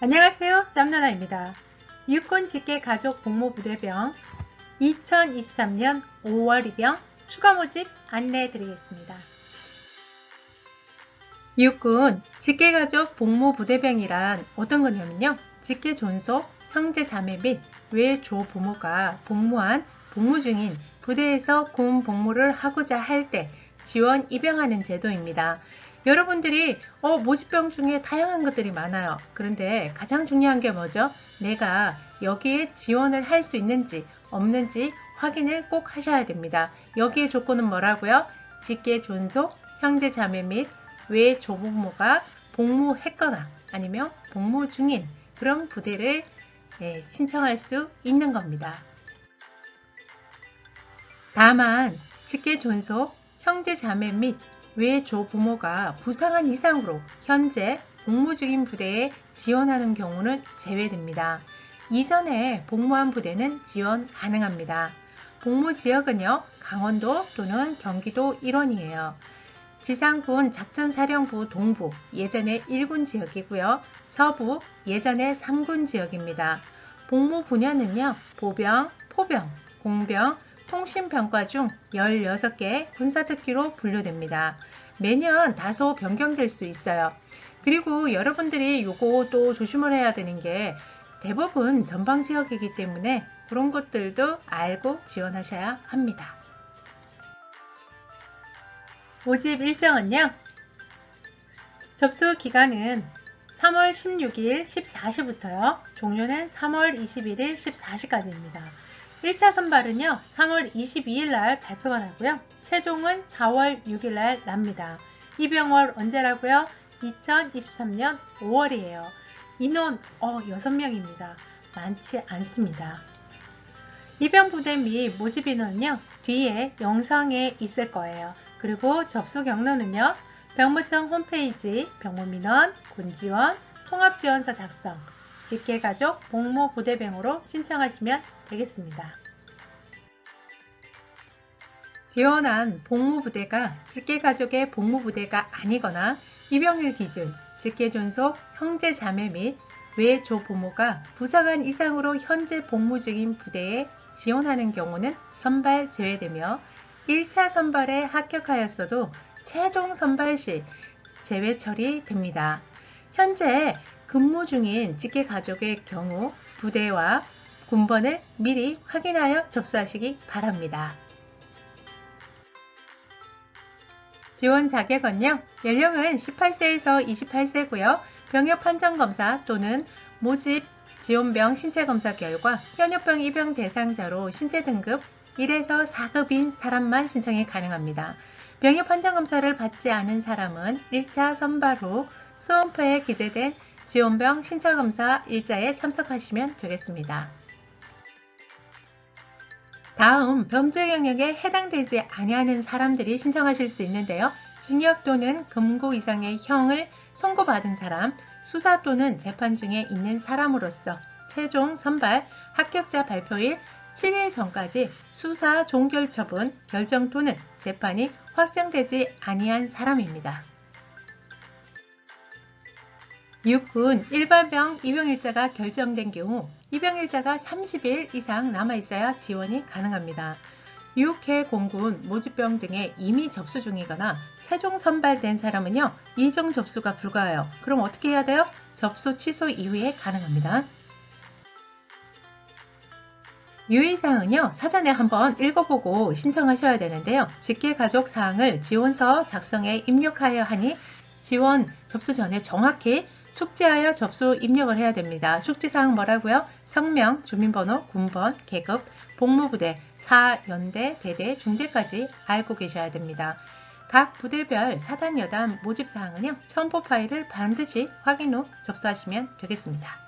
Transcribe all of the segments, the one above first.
안녕하세요. 짬나나입니다. 육군 직계 가족 복무 부대병 2023년 5월 입영 추가 모집 안내해 드리겠습니다. 육군 직계 가족 복무 부대병이란 어떤 거냐면요. 직계 존속, 형제 자매 및 외조 부모가 복무한 복무 중인 부대에서 군 복무를 하고자 할 때 지원 입영하는 제도입니다. 여러분들이 어, 모집병 중에 다양한 것들이 많아요. 그런데 가장 중요한 게 뭐죠? 내가 여기에 지원을 할 수 있는지 없는지 확인을 꼭 하셔야 됩니다. 여기에 조건은 뭐라고요? 직계 존속, 형제 자매 및 외 조부모가 복무했거나 아니면 복무 중인 그런 부대를 네, 신청할 수 있는 겁니다. 다만 직계 존속, 형제 자매 및 외조 부모가 부상한 이상으로 현재 복무 중인 부대에 지원하는 경우는 제외됩니다. 이전에 복무한 부대는 지원 가능합니다. 복무 지역은요, 강원도 또는 경기도 일원이에요. 지상군 작전사령부 동부, 예전에 1군 지역이고요. 서부, 예전에 3군 지역입니다. 복무 분야는요, 보병, 포병, 공병, 통신병과 중 16개 군사특기로 분류됩니다. 매년 다소 변경될 수 있어요. 그리고 여러분들이 요거 또 조심을 해야 되는 게 대부분 전방 지역이기 때문에 그런 것들도 알고 지원하셔야 합니다. 모집 일정은요. 접수 기간은 3월 16일 14시부터요. 종료는 3월 21일 14시까지입니다. 1차 선발은요, 3월 22일 날 발표가 나고요. 최종은 4월 6일 날 납니다. 입영월 언제라고요? 2023년 5월이에요. 인원 어, 6명입니다. 많지 않습니다. 입영 부대 및 모집 인원은요, 뒤에 영상에 있을 거예요. 그리고 접수 경로는요, 병무청 홈페이지 병무민원, 군지원, 통합지원서 작성, 직계가족 복무부대병으로 신청하시면 되겠습니다. 지원한 복무부대가 직계가족의 복무부대가 아니거나 입영일 기준, 직계존속, 형제자매 및 외조부모가 부상한 이상으로 현재 복무 중인 부대에 지원하는 경우는 선발 제외되며 1차 선발에 합격하였어도 최종 선발 시 제외 처리됩니다. 현재 근무 중인 직계 가족의 경우 부대와 군번을 미리 확인하여 접수하시기 바랍니다. 지원 자격은요. 연령은 18세에서 28세고요. 병역 판정 검사 또는 모집 지원병 신체 검사 결과 현역병 입영 대상자로 신체 등급 1에서 4급인 사람만 신청이 가능합니다. 병역 판정 검사를 받지 않은 사람은 1차 선발 후 수험표에 기재된 지원병 신청검사 일자에 참석하시면 되겠습니다. 다음 범죄 영역에 해당되지 아니하는 사람들이 신청하실 수 있는데요. 징역 또는 금고 이상의 형을 선고받은 사람, 수사 또는 재판 중에 있는 사람으로서 최종 선발 합격자 발표일 7일 전까지 수사 종결 처분 결정 또는 재판이 확정되지 아니한 사람입니다. 육군 일반병 입영일자가 결정된 경우 입영일자가 30일 이상 남아있어야 지원이 가능합니다. 육해 공군 모집병 등에 이미 접수 중이거나 최종 선발된 사람은요 이정 접수가 불가해요. 그럼 어떻게 해야 돼요? 접수 취소 이후에 가능합니다. 유의사항은요 사전에 한번 읽어보고 신청하셔야 되는데요. 직계가족 사항을 지원서 작성에 입력하여 하니 지원 접수 전에 정확히 숙지하여 접수 입력을 해야 됩니다. 숙지사항 뭐라고요? 성명, 주민번호, 군번, 계급, 복무부대, 사, 연대, 대대, 중대까지 알고 계셔야 됩니다. 각 부대별 사단 여단 모집사항은요. 첨부 파일을 반드시 확인 후 접수하시면 되겠습니다.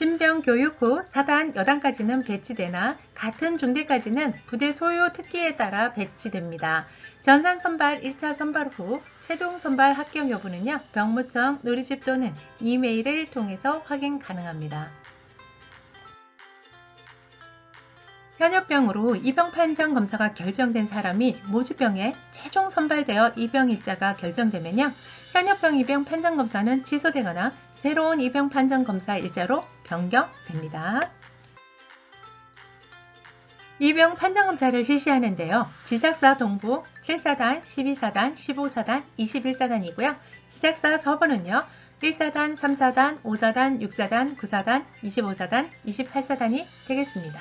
신병 교육 후 사단 여단까지는 배치되나 같은 중대까지는 부대 소요 특기에 따라 배치됩니다. 전산 선발 1차 선발 후 최종 선발 합격 여부는요. 병무청 누리집 또는 이메일을 통해서 확인 가능합니다. 현역병으로 입영 판정 검사가 결정된 사람이 모주병에 최종 선발되어 입영 일자가 결정되면요. 현역병 입영 판정 검사는 취소되거나 새로운 입영 판정 검사 일자로 변경됩니다. 입영 판정 검사를 실시하는데요. 지작사 동부 7사단, 12사단, 15사단, 21사단이고요. 시작사 서부는요. 1사단, 3사단, 5사단, 6사단, 9사단, 25사단, 28사단이 되겠습니다.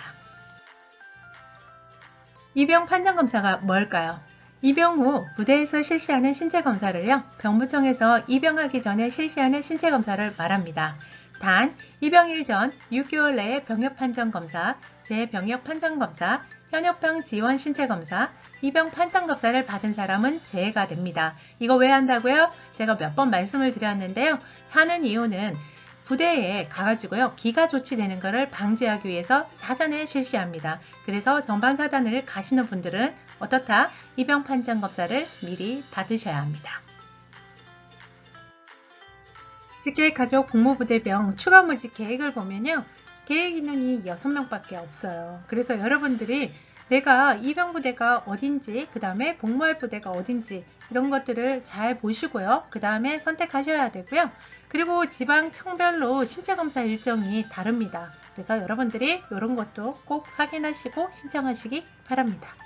입영 판정 검사가 뭘까요? 입영 후 부대에서 실시하는 신체 검사를요. 병무청에서 입영하기 전에 실시하는 신체 검사를 말합니다. 단 입영일 전 6개월 내에 병역 판정 검사, 재병역 판정 검사, 현역병 지원 신체 검사, 입영 판정 검사를 받은 사람은 제외가 됩니다. 이거 왜 한다고요? 제가 몇 번 말씀을 드렸는데요. 하는 이유는 부대에 가가지고요. 기가 조치되는 것을 방지하기 위해서 사전에 실시합니다. 그래서 전반 사단을 가시는 분들은 어떻다? 입영 판정 검사를 미리 받으셔야 합니다. 직계가족 복무부대병 추가 모집 계획을 보면요. 계획 인원이 6명밖에 없어요. 그래서 여러분들이 내가 입영부대가 어딘지, 그 다음에 복무할 부대가 어딘지 이런 것들을 잘 보시고요. 그 다음에 선택하셔야 되고요. 그리고 지방 청별로 신체검사 일정이 다릅니다. 그래서 여러분들이 이런 것도 꼭 확인하시고 신청하시기 바랍니다.